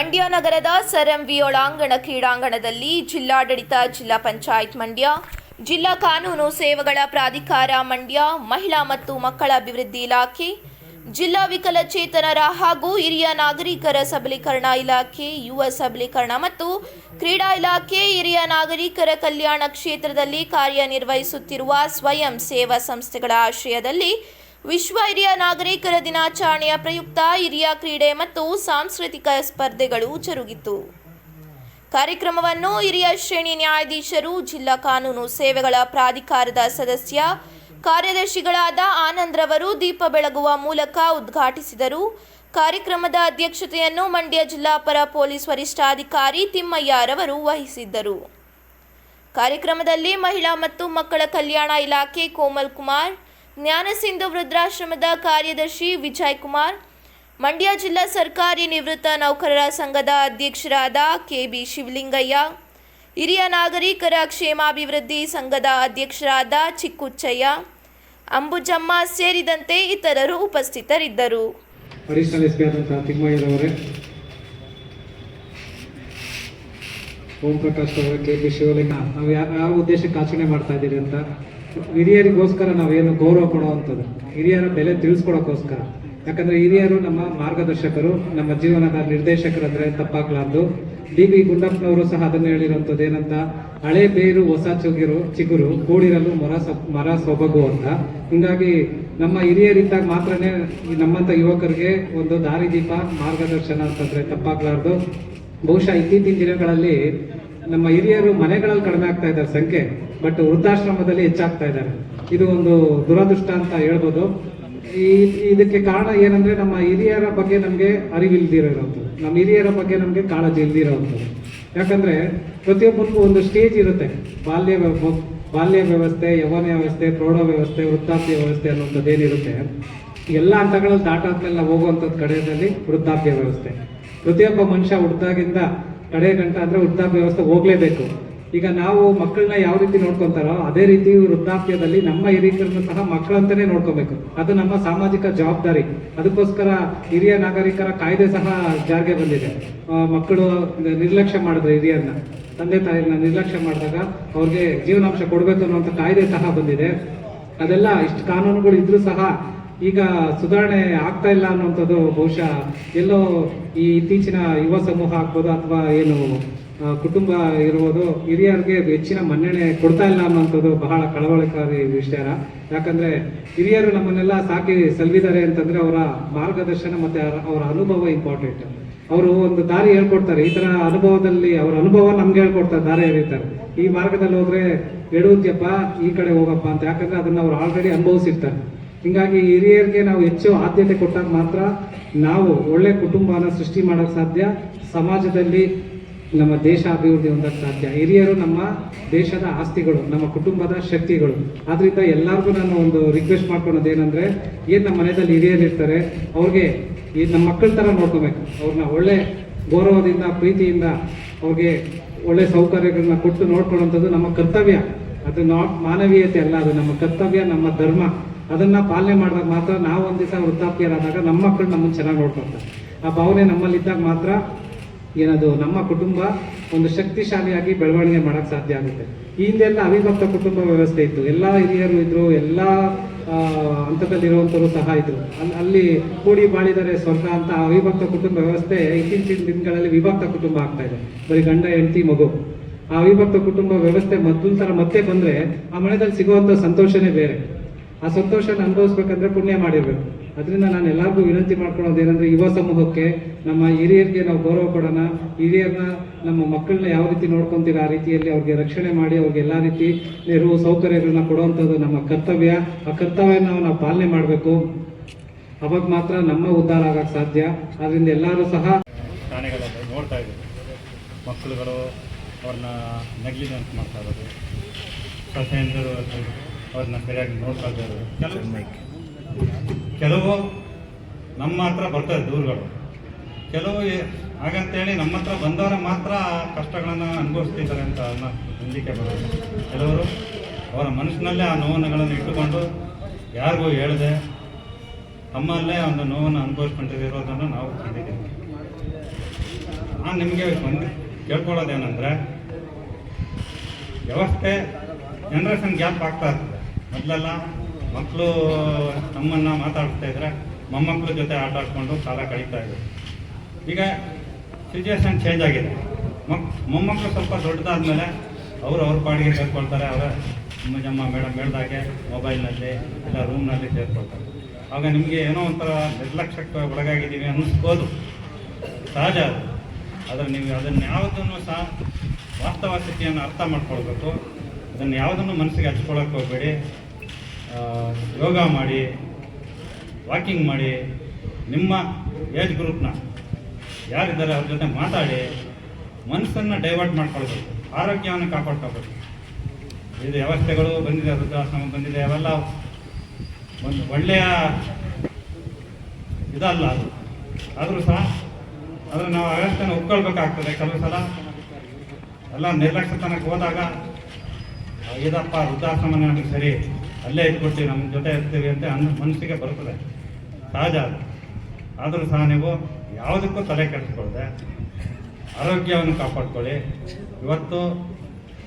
ಮಂಡ್ಯ ನಗರದ sir MV ಒಳಾಂಗಣ ಕ್ರೀಡಾಂಗಣದಲ್ಲಿ ಜಿಲ್ಲಾಡಳಿತ, ಜಿಲ್ಲಾ ಪಂಚಾಯತ್ ಮಂಡ್ಯ, ಜಿಲ್ಲಾ ಕಾನೂನು ಸೇವೆಗಳ ಪ್ರಾಧಿಕಾರ ಮಂಡ್ಯ, ಮಹಿಳಾ ಮತ್ತು ಮಕ್ಕಳ ಅಭಿವೃದ್ಧಿ ಇಲಾಖೆ, ಜಿಲ್ಲಾ ವಿಕಲಚೇತನರ ಹಾಗೂ ಹಿರಿಯ ನಾಗರಿಕರ ಸಬಲೀಕರಣ ಇಲಾಖೆ, ಯುವ ಸಬಲೀಕರಣ ಮತ್ತು ಕ್ರೀಡಾ ಇಲಾಖೆ, ಹಿರಿಯ ನಾಗರಿಕರ ಕಲ್ಯಾಣ ಕ್ಷೇತ್ರದಲ್ಲಿ ಕಾರ್ಯನಿರ್ವಹಿಸುತ್ತಿರುವ ಸ್ವಯಂ ಸೇವಾ ಸಂಸ್ಥೆಗಳ ಆಶ್ರಯದಲ್ಲಿ ವಿಶ್ವ ಹಿರಿಯ ನಾಗರಿಕರ ದಿನಾಚರಣೆಯ ಪ್ರಯುಕ್ತ ಹಿರಿಯ ಕ್ರೀಡೆ ಮತ್ತು ಸಾಂಸ್ಕೃತಿಕ ಸ್ಪರ್ಧೆಗಳು ಜರುಗಿತು ಕಾರ್ಯಕ್ರಮವನ್ನು ಹಿರಿಯ ಶ್ರೇಣಿ ನ್ಯಾಯಾಧೀಶರು, ಜಿಲ್ಲಾ ಕಾನೂನು ಸೇವೆಗಳ ಪ್ರಾಧಿಕಾರದ ಸದಸ್ಯ, ಕಾರ್ಯದರ್ಶಿಗಳಾದ ಆನಂದ್ರವರು ದೀಪ ಬೆಳಗುವ ಮೂಲಕ ಉದ್ಘಾಟಿಸಿದರು. ಕಾರ್ಯಕ್ರಮದ ಅಧ್ಯಕ್ಷತೆಯನ್ನು ಮಂಡ್ಯ ಜಿಲ್ಲಾ ಪರ ಪೊಲೀಸ್ ವರಿಷ್ಠಾಧಿಕಾರಿ ತಿಮ್ಮಯ್ಯರವರು ವಹಿಸಿದ್ದರು. ಕಾರ್ಯಕ್ರಮದಲ್ಲಿ ಮಹಿಳಾ ಮತ್ತು ಮಕ್ಕಳ ಕಲ್ಯಾಣ ಇಲಾಖೆ ಕೋಮಲ್ ಕುಮಾರ್ ಜ್ಞಾನಸಿಂಧು ವೃದ್ಧಾಶ್ರಮದ ಕಾರ್ಯದರ್ಶಿ ವಿಜಯ್ ಕುಮಾರ್, ಮಂಡ್ಯ ಜಿಲ್ಲಾ ಸರ್ಕಾರಿ ನಿವೃತ್ತ ನೌಕರರ ಸಂಘದ ಅಧ್ಯಕ್ಷರಾದ ಕೆಬಿ ಶಿವಲಿಂಗಯ್ಯ, ಹಿರಿಯ ನಾಗರಿಕರ ಕ್ಷೇಮಾಭಿವೃದ್ಧಿ ಸಂಘದ ಅಧ್ಯಕ್ಷರಾದ ಚಿಕ್ಕುಚ್ಚಯ್ಯ, ಅಂಬುಜಮ್ಮ ಸೇರಿದಂತೆ ಇತರರು ಉಪಸ್ಥಿತರಿದ್ದರು. ಓಂ ಪ್ರಕಾಶ್ ಅವರ ಕೆ ಪಿ ಶಿವಲಿಂಗ, ನಾವು ಯಾವ ಉದ್ದೇಶಕ್ಕೆ ಆಚರಣೆ ಮಾಡ್ತಾ ಇದ್ದೀರಿ ಅಂತ? ಹಿರಿಯರಿಗೋಸ್ಕರ ನಾವೇನು ಗೌರವ ಕೊಡುವಂಥದ್ದು? ಹಿರಿಯರ ಬೆಲೆ ತಿಳಿಸ್ಕೊಡೋಕ್ಕೋಸ್ಕರ ಯಾಕಂದ್ರೆ ಹಿರಿಯರು ನಮ್ಮ ಮಾರ್ಗದರ್ಶಕರು, ನಮ್ಮ ಜೀವನದ ನಿರ್ದೇಶಕರಂದ್ರೆ ತಪ್ಪಾಗ್ಲಾರ್ದು. ಡಿ ಬಿ ಗುಂಡಪ್ಪನವರು ಸಹ ಅದನ್ನು ಹೇಳಿರುವಂಥದ್ದು ಏನಂತ, ಹಳೆ ಬೇರು ಹೊಸ ಚುಗಿರು, ಚಿಗುರು, ಕೂಡಿರಲು ಮರ ಮರ ಸೊಬಗು ಅಂತ. ಹಿಂಗಾಗಿ ನಮ್ಮ ಹಿರಿಯರಿದ್ದಾಗ ಮಾತ್ರನೇ ನಮ್ಮಂಥ ಯುವಕರಿಗೆ ಒಂದು ದಾರಿದೀಪ ಮಾರ್ಗದರ್ಶನ ಅಂತಂದ್ರೆ ತಪ್ಪಾಗ್ಲಾರ್ದು. ಬಹುಶಃ ಇತ್ತೀಚಿನ ದಿನಗಳಲ್ಲಿ ನಮ್ಮ ಹಿರಿಯರು ಮನೆಗಳಲ್ಲಿ ಕಡಿಮೆ ಆಗ್ತಾ ಇದ್ದಾರೆ ಸಂಖ್ಯೆ. ಬಟ್ ವೃದ್ಧಾಶ್ರಮದಲ್ಲಿ ಹೆಚ್ಚಾಗ್ತಾ ಇದ್ದಾರೆ. ಇದು ಒಂದು ದುರದೃಷ್ಟ ಅಂತ ಹೇಳ್ಬೋದು. ಈ, ಇದಕ್ಕೆ ಕಾರಣ ಏನಂದ್ರೆ ನಮ್ಮ ಹಿರಿಯರ ಬಗ್ಗೆ ನಮಗೆ ಅರಿವಿಲ್ದಿರೋದು ನಮ್ಮ ಹಿರಿಯರ ಬಗ್ಗೆ ನಮಗೆ ಕಾಳಜಿ ಇಲ್ದಿರೋದು ಯಾಕಂದ್ರೆ ಪ್ರತಿಯೊಬ್ಬರಿಗೂ ಒಂದು ಸ್ಟೇಜ್ ಇರುತ್ತೆ. ಬಾಲ್ಯ ಬಾಲ್ಯ ವ್ಯವಸ್ಥೆ, ಯವನ ವ್ಯವಸ್ಥೆ, ಪ್ರೌಢ ವ್ಯವಸ್ಥೆ, ವೃದ್ಧಾಪ್ಯ ವ್ಯವಸ್ಥೆ ಅನ್ನುವಂಥದ್ದು ಏನಿರುತ್ತೆ, ಎಲ್ಲ ಹಂತಗಳಲ್ಲಿ ದಾಟಾದ್ಮೇಲೆ ನಾವು ಹೋಗುವಂಥದ್ದು ಕಡೆಯಲ್ಲಿ ವೃದ್ಧಾಪ್ಯ ವ್ಯವಸ್ಥೆ. ಪ್ರತಿಯೊಬ್ಬ ಮನುಷ್ಯ ಹುಟ್ಟಿದಾಗಿಂದ ಕಡೆ ಗಂಟ ಅಂದ್ರೆ ವೃದ್ಧಾಪ್ಯ ವ್ಯವಸ್ಥೆ ಹೋಗ್ಲೇಬೇಕು. ಈಗ ನಾವು ಮಕ್ಕಳನ್ನ ಯಾವ ರೀತಿ ನೋಡ್ಕೊಂತಾರೋ ಅದೇ ರೀತಿ ವೃದ್ಧಾಪ್ಯದಲ್ಲಿ ನಮ್ಮ ಹಿರಿಯರನ್ನು ಸಹ ಮಕ್ಕಳಂತಾನೆ ನೋಡ್ಕೋಬೇಕು. ಅದು ನಮ್ಮ ಸಾಮಾಜಿಕ ಜವಾಬ್ದಾರಿ. ಅದಕ್ಕೋಸ್ಕರ ಹಿರಿಯ ನಾಗರಿಕರ ಕಾಯ್ದೆ ಸಹ ಜಾರಿಗೆ ಬಂದಿದೆ. ಮಕ್ಕಳು ನಿರ್ಲಕ್ಷ್ಯ ಮಾಡಿದ್ರೆ ಹಿರಿಯರನ್ನ, ತಂದೆ ತಾಯಿಯನ್ನ ನಿರ್ಲಕ್ಷ್ಯ ಮಾಡಿದಾಗ ಅವ್ರಿಗೆ ಜೀವನಾಂಶ ಕೊಡಬೇಕು ಅನ್ನುವಂಥ ಕಾಯ್ದೆ ಸಹ ಬಂದಿದೆ. ಅದೆಲ್ಲ ಇಷ್ಟು ಕಾನೂನುಗಳು ಇದ್ರೂ ಸಹ ಈಗ ಸುಧಾರಣೆ ಆಗ್ತಾ ಇಲ್ಲ ಅನ್ನುವಂಥದ್ದು ಬಹುಶಃ ಎಲ್ಲೋ ಈ ಇತ್ತೀಚಿನ ಯುವ ಸಮೂಹ ಆಗ್ಬೋದು ಅಥವಾ ಏನು ಕುಟುಂಬ ಇರ್ಬೋದು, ಹಿರಿಯರಿಗೆ ಹೆಚ್ಚಿನ ಮನ್ನಣೆ ಕೊಡ್ತಾ ಇಲ್ಲ ಅನ್ನೋಂಥದ್ದು ಬಹಳ ಕಳವಳಕಾರಿ ವಿಷಯ ಯಾಕಂದ್ರೆ ಹಿರಿಯರು ನಮ್ಮನ್ನೆಲ್ಲ ಸಾಕಿ ಸಲ್ವಿದ್ದಾರೆ ಅಂತಂದ್ರೆ ಅವರ ಮಾರ್ಗದರ್ಶನ ಮತ್ತೆ ಅವರ- ಅನುಭವ ಇಂಪಾರ್ಟೆಂಟ್ ಅವರು ಒಂದು ದಾರಿ ಹೇಳ್ಕೊಡ್ತಾರೆ. ಈ ತರ ಅನುಭವದಲ್ಲಿ ಅವರ ಅನುಭವ ನಮ್ಗೆ ಹೇಳ್ಕೊಡ್ತಾರೆ, ದಾರಿ ಎರೀತಾರೆ. ಈ ಮಾರ್ಗದಲ್ಲಿ ಹೋದ್ರೆ ಎಡುವುದ್ಯಪ್ಪ ಈ ಕಡೆ ಹೋಗಪ್ಪ ಅಂತ. ಯಾಕಂದ್ರೆ ಅದನ್ನ ಅವ್ರು ಆಲ್ರೆಡಿ ಅನುಭವಿಸಿರ್ತಾರೆ. ಹಿಂಗಾಗಿ ಹಿರಿಯರಿಗೆ ನಾವು ಹೆಚ್ಚು ಆದ್ಯತೆ ಕೊಟ್ಟಾಗ ಮಾತ್ರ ನಾವು ಒಳ್ಳೆ ಕುಟುಂಬನ ಸೃಷ್ಟಿ ಮಾಡೋಕೆ ಸಾಧ್ಯ. ಸಮಾಜದಲ್ಲಿ ನಮ್ಮ ದೇಶ ಅಭಿವೃದ್ಧಿ ಹೊಂದಕ್ಕೆ ಸಾಧ್ಯ. ಹಿರಿಯರು ನಮ್ಮ ದೇಶದ ಆಸ್ತಿಗಳು, ನಮ್ಮ ಕುಟುಂಬದ ಶಕ್ತಿಗಳು. ಆದ್ರಿಂದ ಎಲ್ಲರಿಗೂ ನಾನು ಒಂದು ರಿಕ್ವೆಸ್ಟ್ ಮಾಡ್ಕೊಳೋದು ಏನಂದ್ರೆ ಏನ್ ನಮ್ಮ ಮನೆಯಲ್ಲಿ ಹಿರಿಯರು ಇರ್ತಾರೆ, ಅವ್ರಿಗೆ ಈ ನಮ್ಮ ಮಕ್ಕಳ ತರ ನೋಡ್ಕೋಬೇಕು. ಅವ್ರನ್ನ ಒಳ್ಳೆ ಗೌರವದಿಂದ, ಪ್ರೀತಿಯಿಂದ ಅವ್ರಿಗೆ ಒಳ್ಳೆ ಸೌಕರ್ಯಗಳನ್ನ ಕೊಟ್ಟು ನೋಡ್ಕೊಳ್ಳುವಂಥದ್ದು ನಮ್ಮ ಕರ್ತವ್ಯ. ಅದು ನಾಟ್ ಮಾನವೀಯತೆ ಅಲ್ಲ, ಅದು ನಮ್ಮ ಕರ್ತವ್ಯ, ನಮ್ಮ ಧರ್ಮ. ಅದನ್ನ ಪಾಲನೆ ಮಾಡಿದಾಗ ಮಾತ್ರ ನಾವು ಒಂದು ದಿವಸ ವೃದ್ಧಾಪ್ಯರಾದಾಗ ನಮ್ಮ ಮಕ್ಕಳು ನಮ್ಮನ್ನು ಚೆನ್ನಾಗಿ ನೋಡ್ಕೊಳ್ತಾರೆ. ಆ ಭಾವನೆ ನಮ್ಮಲ್ಲಿದ್ದಾಗ ಮಾತ್ರ ಏನದು, ನಮ್ಮ ಕುಟುಂಬ ಒಂದು ಶಕ್ತಿಶಾಲಿಯಾಗಿ ಬೆಳವಣಿಗೆ ಮಾಡಕ್ ಸಾಧ್ಯ ಆಗುತ್ತೆ. ಈ ಹಿಂದೆಲ್ಲ ಅವಿಭಕ್ತ ಕುಟುಂಬ ವ್ಯವಸ್ಥೆ ಇತ್ತು. ಎಲ್ಲ ಹಿರಿಯರು ಇದ್ರು, ಎಲ್ಲ ಹಂತದಲ್ಲಿರುವಂತವರು ಸಹ ಇದ್ರು. ಅಲ್ಲಿ ಅಲ್ಲಿ ಕೂಡಿ ಬಾಳಿದರೆ ಸ್ವರ್ಗ ಅಂತ ಅವಿಭಕ್ತ ಕುಟುಂಬ ವ್ಯವಸ್ಥೆ ಇತ್ತೀಚಿನ ದಿನಗಳಲ್ಲಿ ವಿಭಕ್ತ ಕುಟುಂಬ ಆಗ್ತಾ ಇದೆ. ಬರೀ ಗಂಡ, ಹೆಂಡತಿ, ಮಗು. ಆ ಅವಿಭಕ್ತ ಕುಟುಂಬ ವ್ಯವಸ್ಥೆ ಮತ್ತೊಂದು ಮತ್ತೆ ಬಂದ್ರೆ ಆ ಮನೆಯಲ್ಲಿ ಸಿಗುವಂತ ಸಂತೋಷನೇ ಬೇರೆ. ಆ ಸಂತೋಷನ ಅನುಭವಿಸ್ಬೇಕಂದ್ರೆ ಪುಣ್ಯ ಮಾಡಿರ್ಬೇಕು. ಅದರಿಂದ ನಾನು ಎಲ್ಲರಿಗೂ ವಿನಂತಿ ಮಾಡ್ಕೊಳ್ಳೋದು ಏನಂದ್ರೆ ಯುವ ಸಮೂಹಕ್ಕೆ ನಮ್ಮ ಹಿರಿಯರಿಗೆ ನಾವು ಗೌರವ ಕೊಡೋಣ. ಹಿರಿಯರನ್ನ ನಮ್ಮ ಮಕ್ಕಳನ್ನ ಯಾವ ರೀತಿ ನೋಡ್ಕೊಂತೀರ ಆ ರೀತಿಯಲ್ಲಿ ಅವ್ರಿಗೆ ರಕ್ಷಣೆ ಮಾಡಿ ಅವ್ರಿಗೆ ಎಲ್ಲ ರೀತಿ ನೆರವು ಸೌಕರ್ಯಗಳನ್ನ ಕೊಡುವಂಥದ್ದು ನಮ್ಮ ಕರ್ತವ್ಯ. ಆ ಕರ್ತವ್ಯನ ನಾವು ನಾವು ಪಾಲನೆ ಮಾಡಬೇಕು. ಅವಾಗ ಮಾತ್ರ ನಮ್ಮ ಉದ್ಧಾರ ಆಗಕ್ಕೆ ಸಾಧ್ಯ. ಅದರಿಂದ ಎಲ್ಲರೂ ಸಹ ಠಾಣೆಗಳಲ್ಲಿ ನೋಡ್ತಾ ಇದ್ದೀವಿ. ಮಕ್ಕಳುಗಳು ಅವ್ರನ್ನ ನೆಗ್ಲಿಜೆನ್ಸ್ ಮಾಡ್ತಾ ಇರೋದು. ಸೊಸೆಯಂದರು ಅವ್ರನ್ನ ಸರಿಯಾಗಿ ನೋಡ್ತಾ ಇದ್ದಾರೆ. ಕೆಲವು ನಮ್ಮ ಹತ್ರ ಬರ್ತಾರೆ ದೂರುಗಳು. ಕೆಲವು ಹಾಗಂತೇಳಿ ನಮ್ಮ ಹತ್ರ ಬಂದವರ ಮಾತ್ರ ಕಷ್ಟಗಳನ್ನು ಅನುಭವಿಸ್ತಿದ್ದಾರೆ ಅಂತ ಅನ್ನೋ ನಂಬಿಕೆ ಬರೋದು. ಕೆಲವರು ಅವರ ಮನಸ್ಸಿನಲ್ಲೇ ಆ ನೋವನ್ನುಗಳನ್ನು ಇಟ್ಟುಕೊಂಡು ಯಾರಿಗೂ ಹೇಳದೆ ತಮ್ಮಲ್ಲೇ ಒಂದು ನೋವನ್ನು ಅನುಭವಿಸ್ಕೊಂಡಿರೋದನ್ನು ನಾವು ಕಂಡಿದ್ದೇವೆ. ನಾನು ನಿಮಗೆ ಒಂದು ಕೇಳ್ಕೊಳ್ಳೋದೇನೆಂದರೆ, ವ್ಯವಸ್ಥೆ ಜನ್ರೇಷನ್ ಗ್ಯಾಪ್ ಆಗ್ತಾ ಇರ್ತದೆ. ಮೊದಲೆಲ್ಲ ಮಕ್ಕಳು ನಮ್ಮನ್ನು ಮಾತಾಡ್ತಾ ಇದ್ರೆ ಮೊಮ್ಮಕ್ಕಳ ಜೊತೆ ಆಟ ಆಡ್ಕೊಂಡು ಕಾಲ ಕಳೀತಾ ಇದ್ರು ಈಗ ಸಿಚುವೇಶನ್ ಚೇಂಜ್ ಆಗಿದೆ. ಮಕ್, ಮೊಮ್ಮಕ್ಕಳು ಸ್ವಲ್ಪ ದೊಡ್ಡದಾದ್ಮೇಲೆ ಅವರು ಅವ್ರ ಪಾಡಿಗೆ ಸೇರ್ಕೊಳ್ತಾರೆ. ಅವರ ಜಮ್ಮ ಮೇಡಮ್ ಹೇಳ್ದಾಗೆ ಮೊಬೈಲ್ನಲ್ಲಿ ಇಲ್ಲ ರೂಮ್ನಲ್ಲಿ ಸೇರ್ಕೊಳ್ತಾರೆ. ಆಗ ನಿಮಗೆ ಏನೋ ಒಂಥರ ನಿರ್ಲಕ್ಷ್ಯಕ್ಕೆ ಒಳಗಾಗಿದ್ದೀವಿ ಅನ್ನಿಸ್ಬೋದು. ಸಹಜ ಅದು. ಆದರೆ ನೀವು ಅದನ್ನು ಯಾವುದನ್ನು ಸಹ ವಾಸ್ತವ ಸ್ಥಿತಿಯನ್ನು ಅರ್ಥ ಮಾಡ್ಕೊಳ್ಬೇಕು. ಅದನ್ನು ಯಾವುದನ್ನು ಮನಸ್ಸಿಗೆ ಹಚ್ಕೊಳ್ಳೋಕೆ ಹೋಗಬೇಡಿ. ಯೋಗ ಮಾಡಿ, ವಾಕಿಂಗ್ ಮಾಡಿ, ನಿಮ್ಮ ಏಜ್ ಗ್ರೂಪ್ನ ಯಾರಿದ್ದಾರೆ ಅವ್ರ ಜೊತೆ ಮಾತಾಡಿ, ಮನಸ್ಸನ್ನು ಡೈವರ್ಟ್ ಮಾಡ್ಕೊಳ್ಬೇಕು, ಆರೋಗ್ಯವನ್ನು ಕಾಪಾಡ್ಕೋಬೇಕು ಇದು ವ್ಯವಸ್ಥೆಗಳು ಬಂದಿದೆ, ವೃದ್ಧಾಶ್ರಮ ಬಂದಿದೆ, ಅವೆಲ್ಲ ಒಂದು ಒಳ್ಳೆಯ ಇದಲ್ಲ ಅದು. ಆದರೂ ಸಹ ಆದರೆ ನಾವು ವ್ಯವಸ್ಥೆನ ಒಪ್ಕೊಳ್ಬೇಕಾಗ್ತದೆ. ಕೆಲವು ಸಲ ಎಲ್ಲ ನಿರ್ಲಕ್ಷ್ಯತನಕ್ಕೆ ಹೋದಾಗ ಇದಪ್ಪ, ವೃದ್ಧಾಶ್ರಮ ನಮಗೆ ಸರಿ ಅಲ್ಲೇ ಇಟ್ಬಿಟ್ಟು ನಮ್ಮ ಜೊತೆ ಇರ್ತೀವಿ ಅಂತ ಅನ್ನ ಮನಸ್ಸಿಗೆ ಬರ್ತದೆ ಸಹಜ ಅದು. ಆದರೂ ಸಹ ನೀವು ಯಾವುದಕ್ಕೂ ತಲೆ ಕೆಡಿಸ್ಕೊಳ್ದೆ. ಆರೋಗ್ಯವನ್ನು ಕಾಪಾಡ್ಕೊಳ್ಳಿ. ಇವತ್ತು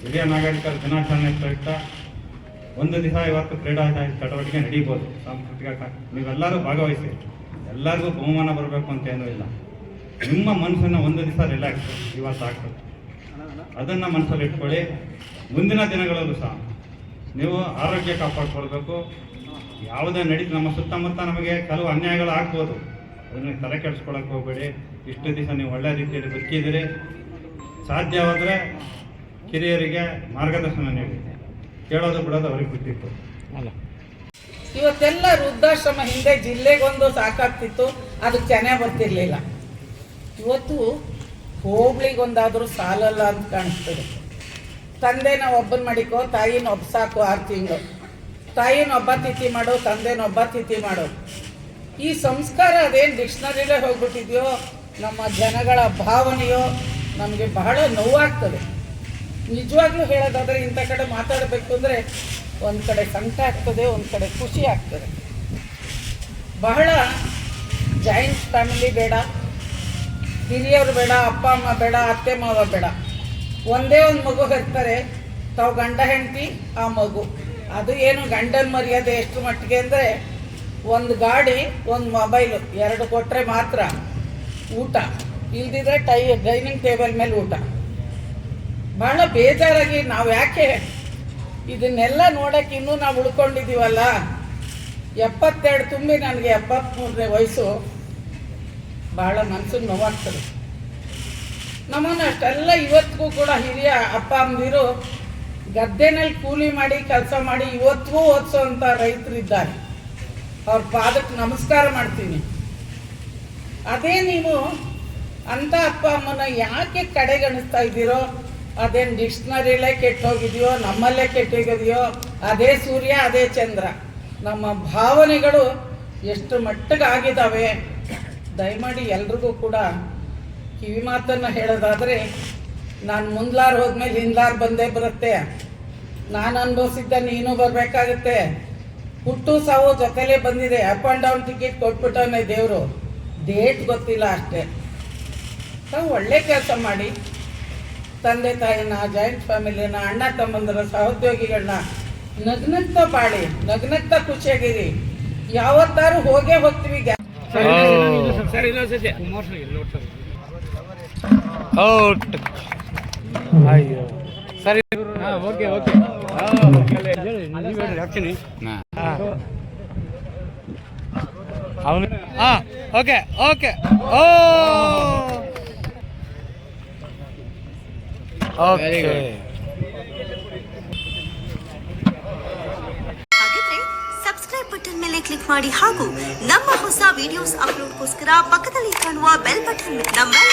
ಹಿರಿಯ ನಾಗರಿಕರ ದಿನಾಚರಣೆ ಪ್ರಯುಕ್ತ ಒಂದು ದಿವಸ ಇವತ್ತು ಕ್ರೀಡಾ ಚಟುವಟಿಕೆ ನಡೀಬೋದು. ಸಾಂಸ್ಕೃತಿಕ ನೀವೆಲ್ಲರೂ ಭಾಗವಹಿಸಿ. ಎಲ್ಲರಿಗೂ ಬಹುಮಾನ ಬರಬೇಕು ಅಂತ ಏನೂ ಇಲ್ಲ. ನಿಮ್ಮ ಮನಸ್ಸನ್ನು ಒಂದು ದಿವಸ ರಿಲ್ಯಾಕ್ಸ್ ಇವತ್ತು ಆಗ್ತದೆ. ಅದನ್ನು ಮನಸ್ಸಲ್ಲಿ ಇಟ್ಕೊಳ್ಳಿ. ಮುಂದಿನ ದಿನಗಳಲ್ಲೂ ಸಹ. ನೀವು ಆರೋಗ್ಯ ಕಾಪಾಡ್ಕೊಳ್ಬೇಕು. ಯಾವುದೇ ನಡೀತು ನಮ್ಮ ಸುತ್ತಮುತ್ತ ನಮಗೆ ಕೆಲವು ಅನ್ಯಾಯಗಳು ಆಗ್ಬೋದು. ಅದನ್ನು ತಲೆ ಕೆಡಿಸ್ಕೊಳಕ್ಕೆ ಹೋಗಬೇಡಿ. ಇಷ್ಟು ದಿವಸ ನೀವು ಒಳ್ಳೆ ರೀತಿಯಲ್ಲಿ ಬದುಕಿದ್ದೀರಿ. ಸಾಧ್ಯವಾದರೆ ಕಿರಿಯರಿಗೆ ಮಾರ್ಗದರ್ಶನ ನೀಡಿ. ಕೇಳೋದು ಬಿಡೋದು ಅವ್ರಿಗೆ ಬಿಟ್ಟಿತ್ತು ಇವತ್ತೆಲ್ಲ ವೃದ್ಧಾಶ್ರಮ ಹಿಂದೆ ಜಿಲ್ಲೆಗೊಂದು ಸಾಕಾಗ್ತಿತ್ತು. ಅದು ಚೆನ್ನಾಗಿ ಬರ್ತಿರ್ಲಿಲ್ಲ. ಇವತ್ತು ಹೋಬ್ಳಿಗೊಂದಾದರೂ ಸಾಲಲ್ಲ ಅಂತ ಕಾಣಿಸ್ತದೆ. ತಂದೆನ ಒಬ್ಬನ ಮಾಡಿಕೊ, ತಾಯಿನ ಒಬ್ಬ ಸಾಕು, ಆರು ತಿಂಗಳು. ತಾಯಿನ ಒಬ್ಬ ತಿಥಿ ಮಾಡು, ತಂದೆನ ಒಬ್ಬ ತಿಥಿ ಮಾಡು. ಈ ಸಂಸ್ಕಾರ ಅದೇನು ಡಿಕ್ಷನರಿಲೇ ಹೋಗ್ಬಿಟ್ಟಿದೆಯೋ, ನಮ್ಮ ಜನಗಳ ಭಾವನೆಯೋ ನಮಗೆ ಬಹಳ ನೋವಾಗ್ತದೆ. ನಿಜವಾಗ್ಲೂ ಹೇಳೋದಾದ್ರೆ ಇಂಥ ಕಡೆ ಮಾತಾಡಬೇಕು ಅಂದರೆ ಒಂದು ಕಡೆ ಸಂಕಟ ಆಗ್ತದೆ, ಒಂದು ಕಡೆ ಖುಷಿ ಆಗ್ತದೆ. ಬಹಳ ಜಾಯಿಂಟ್ ಫ್ಯಾಮಿಲಿ ಬೇಡ. ಹಿರಿಯರು ಬೇಡ, ಅಪ್ಪ ಅಮ್ಮ ಬೇಡ, ಅತ್ತೆ ಮಾವ ಬೇಡ. ಒಂದೇ ಒಂದು ಮಗು ಹೆರ್ತಾರೆ. ತಾವು ಗಂಡ ಹೆಂಡತಿ, ಆ ಮಗು. ಅದು ಏನು ಗಂಡನ ಮರ್ಯಾದೆ ಎಷ್ಟು ಮಟ್ಟಿಗೆ ಅಂದರೆ, ಒಂದು ಗಾಡಿ, ಒಂದು ಮೊಬೈಲು, ಎರಡು ಕೊಟ್ಟರೆ ಮಾತ್ರ ಊಟ. ಇಲ್ದಿದ್ರೆ ಟೈ, ಡೈನಿಂಗ್ ಟೇಬಲ್ ಮೇಲೆ ಊಟ. ಬಹಳ ಬೇಜಾರಾಗಿ ನಾವು ಯಾಕೆ ಇದನ್ನೆಲ್ಲ ನೋಡೋಕೆ ಇನ್ನೂ ನಾವು ಉಳ್ಕೊಂಡಿದ್ದೀವಲ್ಲ ಎಪ್ಪತ್ತೆರಡು ತುಂಬಿ ನನಗೆ ಎಪ್ಪತ್ತ್ಮೂರನೇ ವಯಸ್ಸು. ಬಹಳ ಮನಸ್ಸಿಗೆ ನೋವಾಗ್ತದೆ. ನಮ್ಮನ್ನು ಅಷ್ಟೆಲ್ಲ ಇವತ್ತಿಗೂ ಕೂಡ ಹಿರಿಯ ಅಪ್ಪ ಅಮ್ಮದಿರು ಗದ್ದೆನಲ್ಲಿ ಕೂಲಿ ಮಾಡಿ ಕೆಲಸ ಮಾಡಿ ಇವತ್ತಿಗೂ ಓದಿಸೋಂಥ ರೈತರಿದ್ದಾರೆ. ಅವ್ರ ಪಾದಕ್ಕೆ ನಮಸ್ಕಾರ ಮಾಡ್ತೀನಿ. ಅದೇ ನೀವು ಅಂಥ ಅಪ್ಪ ಅಮ್ಮನ ಯಾಕೆ ಕಡೆಗಣಿಸ್ತಾ ಇದ್ದೀರೋ, ಅದೇನು ಡಿಕ್ಷನರಿಲೇ ಕೆಟ್ಟೋಗಿದೆಯೋ, ನಮ್ಮಲ್ಲೇ ಕೆಟ್ಟೋಗಿದೆಯೋ, ಅದೇ ಸೂರ್ಯ, ಅದೇ ಚಂದ್ರ. ನಮ್ಮ ಭಾವನೆಗಳು ಎಷ್ಟು ಮಟ್ಟಿಗೆ ಆಗಿದ್ದಾವೆ ದಯಮಾಡಿ ಎಲ್ರಿಗೂ ಕೂಡ ಕಿವಿ ಮಾತನ್ನು ಹೇಳೋದಾದರೆ ನಾನು ಮುಂದ್ಲಾರ್ ಹೋದ್ಮೇಲೆ ಹಿಂದ್ಲಾರ್ ಬಂದೇ ಬರುತ್ತೆ. ನಾನು ಅನುಭವಿಸಿದ್ದ ನೀನು ಬರಬೇಕಾಗುತ್ತೆ. ಹುಟ್ಟು ಸಾವು ಜೊತೆಲೇ ಬಂದಿದೆ. ಅಪ್ ಆ್ಯಂಡ್ ಡೌನ್ ಟಿಕೆಟ್ ಕೊಟ್ಬಿಟ್ಟವನೇ ದೇವರು. ಡೇಟ್ ಗೊತ್ತಿಲ್ಲ ಅಷ್ಟೇ. ತಾವು ಒಳ್ಳೆ ಕೆಲಸ ಮಾಡಿ. ತಂದೆ ತಾಯಿನ ಜಾಯಿಂಟ್ ಫ್ಯಾಮಿಲಿನ ಅಣ್ಣ ತಮ್ಮಂದರ ಸಹೋದ್ಯೋಗಿಗಳನ್ನ ನಗ್ನಗ್ತ ಬಾಳಿ ನಗ್ನಗ್ತ ಖುಷಿಯಾಗಿರಿ. ಯಾವತ್ತಾರು ಹೋಗೇ ಹೋಗ್ತೀವಿ ಔಟ್. ಅಯ್ಯೋ. ಸರಿ. Okay okay. ಅವನು ಹಾ ಓಕೆ ಓಕೆ. ಓ. ಓಕೆ. ಹಾಗಿದ್ರೆ ಸಬ್ಸ್ಕ್ರೈಬ್ ಬಟನ್ ಮೇಲೆ ಕ್ಲಿಕ್ ಮಾಡಿ ಹಾಗೂ ನಮ್ಮ ಹೊಸ ವಿಡಿಯೋಸ್ ಅಪ್ಲೋಡ್ಗೋಸ್ಕರ ಪಕ್ಕದಲ್ಲಿ ಕಾಣುವ ಬೆಲ್ ಬಟನ್ ನಮ್ಮೆಲ್ಲ